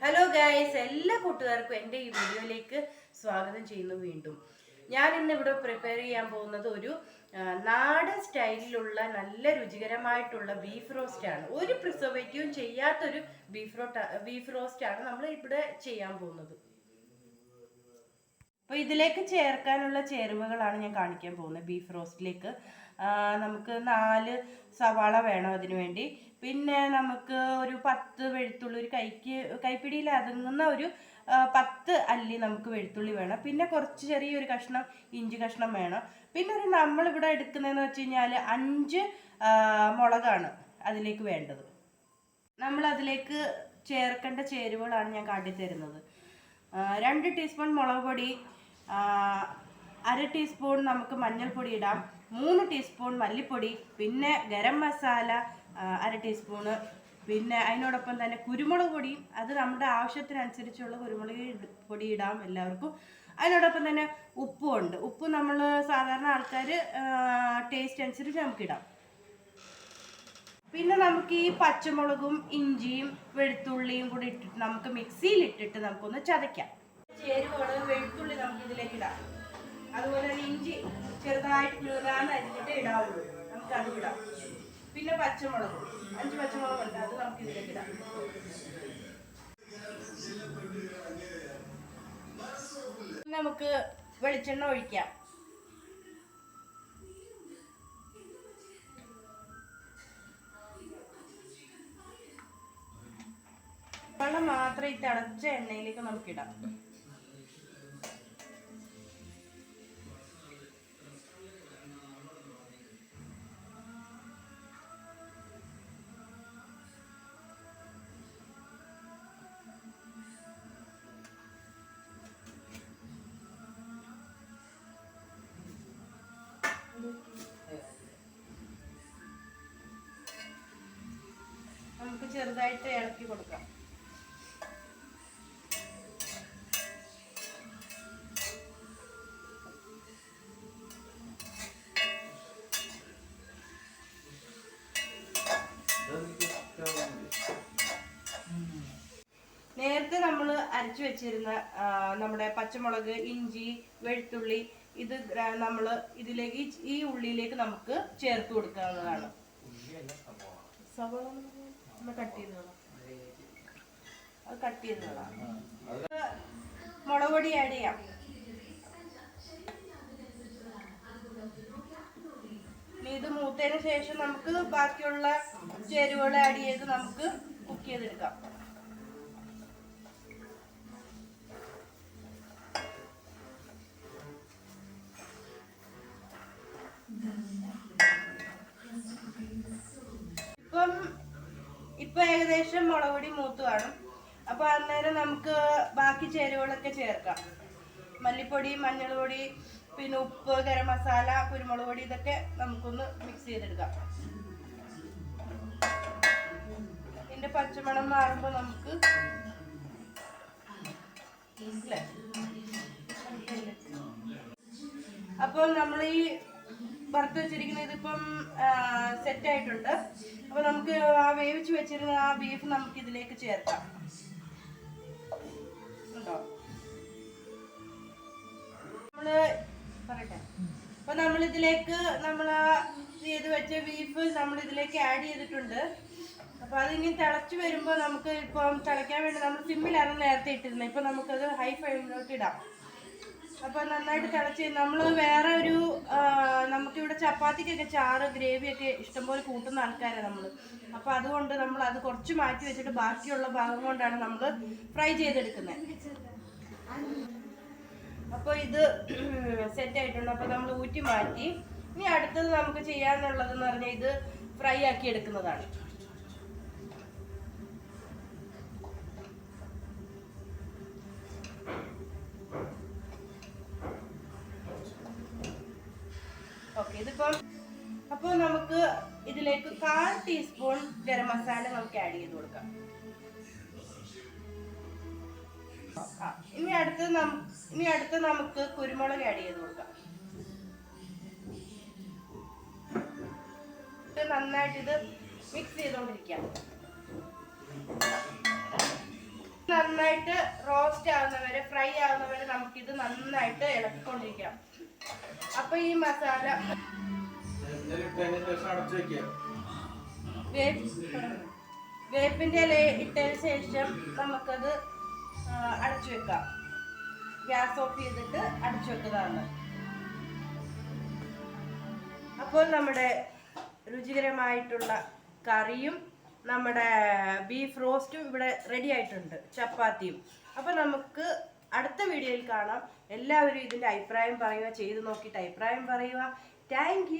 Hello guys എല്ലാ കൂട്ടുകാർക്കും എന്റെ ഈ വീഡിയോയിലേക്ക് സ്വാഗതം ചെയ്യുന്നു വീണ്ടും. ഞാൻ ഇന്ന് ഇവിടെ പ്രിപ്പയർ ചെയ്യാൻ പോകുന്നത് ഒരു നാടൻ സ്റ്റൈലിലുള്ള നല്ല രുചികരമായിട്ടുള്ള ബീഫ് റോസ്റ്റ് ആണ്. ഒരു പ്രിസർവേറ്റീവും ചെയ്യാത്തൊരു ബീഫ് റോ ബീഫ് റോസ്റ്റ് ആണ് നമ്മൾ ഇവിടെ ചെയ്യാൻ പോകുന്നത്. അപ്പോൾ ഇതിലേക്ക് ചേർക്കാനുള്ള ചേരുവകളാണ് ഞാൻ കാണിക്കാൻ പോകുന്നത് ബീഫ് റോസ്റ്റിലേക്ക് നമുക്ക് നാല് സവാള വേണം അതിനു വേണ്ടി. പിന്നെ നമുക്ക് ഒരു പത്ത് വെളുത്തുള്ളി ഒരു കൈക്ക് കൈപ്പിടിയിൽ അടങ്ങുന്ന ഒരു പത്ത് അല്ലി നമുക്ക് വെളുത്തുള്ളി വേണം. പിന്നെ കുറച്ച് ചെറിയൊരു കഷ്ണം ഇഞ്ചി കഷ്ണം വേണം. പിന്നെ ഒരു നമ്മളിവിടെ എടുക്കുന്നതെന്ന് വെച്ച് കഴിഞ്ഞാൽ അഞ്ച് മുളകാണ് അതിലേക്ക് വേണ്ടത്. നമ്മൾ അതിലേക്ക് ചേർക്കേണ്ട ചേരുവകളാണ് ഞാൻ കാട്ടിത്തരുന്നത്. രണ്ട് ടീസ്പൂൺ മുളക് പൊടി അര ടീസ്പൂൺ നമുക്ക് മഞ്ഞൾപ്പൊടി ഇടാം. മൂന്ന് ടീസ്പൂൺ മല്ലിപ്പൊടി പിന്നെ ഗരം മസാല അര ടീസ്പൂണ് പിന്നെ അതിനോടൊപ്പം തന്നെ കുരുമുളക് പൊടിയും അത് നമ്മുടെ ആവശ്യത്തിനനുസരിച്ചുള്ള കുരുമുളക് പൊടി ഇടാം എല്ലാവർക്കും. അതിനോടൊപ്പം തന്നെ ഉപ്പും ഉണ്ട് ഉപ്പ് നമ്മൾ സാധാരണ ആൾക്കാർ ടേസ്റ്റ് അനുസരിച്ച് നമുക്കിടാം പിന്നെ നമുക്ക് ഈ പച്ചമുളകും ഇഞ്ചിയും വെളുത്തുള്ളിയും കൂടി ഇട്ടിട്ട് നമുക്ക് മിക്സിയിൽ ഇട്ടിട്ട് നമുക്കൊന്ന് ചതയ്ക്കാം. ചേരുവകൾ വെളുത്തുള്ളി നമുക്ക് ഇതിലേക്ക് ഇടാം. അതുപോലെ തന്നെ ഇഞ്ചി ചെറുതായിട്ട് നൂലാന്ന് അരിഞ്ഞിട്ട് ഇടാവുള്ളൂ. നമുക്ക് അത് ഇടാം. പിന്നെ പച്ചമുളക്. അഞ്ച് പച്ചമുളക് ഉണ്ട്. അത് നമുക്ക് ഇതിലേക്ക് ഇടാം. നമുക്ക് വെളിച്ചെണ്ണ ഒഴിക്കാം. വെള്ളം മാത്രം ഈ തിളച്ച എണ്ണയിലേക്ക് നമുക്കിടാം. നമുക്ക് ചെറുതായിട്ട് ഇളക്കി കൊടുക്കാം. നേരത്തെ നമ്മൾ അരച്ചു വെച്ചിരുന്ന നമ്മുടെ പച്ചമുളക് ഇഞ്ചി വെളുത്തുള്ളി ഇത് നമ്മൾ ഇതിലേക്ക് ഈ- ഉള്ളിയിലേക്ക് നമുക്ക് ചേർത്ത് കൊടുക്കാവുന്നതാണ്. സവോള കട്ട് ചെയ്തോളാം അത് മുളക് പൊടി ആഡ് ചെയ്യാം. ഇത് മൂത്തതിന് ശേഷം നമുക്ക് ബാക്കിയുള്ള ചേരുവകൾ ആഡ് ചെയ്ത് നമുക്ക് കുക്ക് ചെയ്തെടുക്കാം. ഇപ്പം ഇപ്പൊ ഏകദേശം മുളകുപൊടി മൂത്ത് കാണും. അപ്പൊ അന്നേരം നമുക്ക് ബാക്കി ചേരുവകളൊക്കെ ചേർക്കാം. മല്ലിപ്പൊടി മഞ്ഞൾപ്പൊടി പിന്നെ ഉപ്പ് ഗരം മസാല കുരുമുളക് പൊടി ഇതൊക്കെ നമുക്കൊന്ന് മിക്സ് ചെയ്തെടുക്കാം. ഇതിന്റെ പച്ചമണം മാറുമ്പോ നമുക്ക്? അപ്പോൾ നമ്മൾ ഈ വറുത്ത് വെച്ചിരിക്കുന്ന ഇതിപ്പം സെറ്റ് ആയിട്ടുണ്ട്. അപ്പൊ നമുക്ക് ആ വേവിച്ച് വെച്ചിരുന്ന ആ ബീഫ് നമുക്ക് ഇതിലേക്ക് ചേർക്കാം. ഉണ്ടോ? നമ്മൾ പറയട്ടെ. അപ്പൊ നമ്മളിതിലേക്ക് നമ്മൾ ആ ചെയ്ത് വെച്ച ബീഫ് നമ്മൾ ഇതിലേക്ക് ആഡ് ചെയ്തിട്ടുണ്ട്. അപ്പൊ അതിനി തിളച്ച് വരുമ്പോൾ നമുക്ക് ഇപ്പം തിളയ്ക്കാൻ വേണ്ടി നമ്മൾ സിമ്മിലാണ് നേരത്തെ ഇട്ടിരുന്നത് ഇപ്പൊ നമുക്കത് ഹൈ ഫ്ലെയിമിലോട്ട് ഇടാം. അപ്പൊ നന്നായിട്ട് തിളച്ച് നമ്മൾ വേറെ ഒരു നമുക്കിവിടെ ചപ്പാത്തിക്കൊക്കെ ചാറ് ഗ്രേവിയൊക്കെ ഇഷ്ടംപോലെ കൂട്ടുന്ന ആൾക്കാരാണ് നമ്മൾ അപ്പൊ അതുകൊണ്ട് നമ്മൾ അത് കുറച്ച് മാറ്റി വെച്ചിട്ട് ബാക്കിയുള്ള ഭാഗം കൊണ്ടാണ് നമ്മൾ ഫ്രൈ ചെയ്തെടുക്കുന്നത് അപ്പോൾ ഇത് സെറ്റ് ആയിട്ടുണ്ട്. അപ്പോൾ നമ്മൾ ഊറ്റി മാറ്റി. ഇനി അടുത്തത് നമുക്ക് ചെയ്യാന്നുള്ളതെന്ന് പറഞ്ഞാൽ ഇത് ഫ്രൈ ആക്കി എടുക്കുന്നതാണ്. ഇതിപ്പം അപ്പോൾ നമുക്ക് ഇതിലേക്ക് കാൽ ടീസ്പൂൺ ഗരം മസാല നമുക്ക് ആഡ് ചെയ്ത് കൊടുക്കാം. ഇനി അടുത്ത് ഇനി അടുത്ത് നമുക്ക് കുരുമുളക് ആഡ് ചെയ്ത് കൊടുക്കാം. നന്നായിട്ട് ഇത് മിക്സ് ചെയ്തുകൊണ്ടിരിക്കാം നന്നായിട്ട് റോസ്റ്റ് ആവുന്നവരെ ഫ്രൈ ആവുന്നവരെ നമുക്കിത് നന്നായിട്ട് ഇളക്കിക്കൊണ്ടിരിക്കാം അപ്പൊ ഈ മസാല വേപ്പിന്റെ ഇല ഇട്ടതിന് ശേഷം നമുക്കത് അടച്ചു വെക്കാം. ഗ്യാസ് ഓഫ് ചെയ്തിട്ട് അടച്ചു വെക്കുന്നതാണ്. അപ്പോൾ നമ്മുടെ രുചികരമായിട്ടുള്ള കറിയും നമ്മുടെ ബീഫ് റോസ്റ്റും ഇവിടെ റെഡി ആയിട്ടുണ്ട്. ചപ്പാത്തിയും. അപ്പോൾ നമുക്ക് അടുത്ത വീഡിയോയിൽ കാണാം. എല്ലാവരും ഇതിന്റെ അഭിപ്രായം പറയുക ചെയ്തു നോക്കിയിട്ട് അഭിപ്രായം പറയുക. താങ്ക്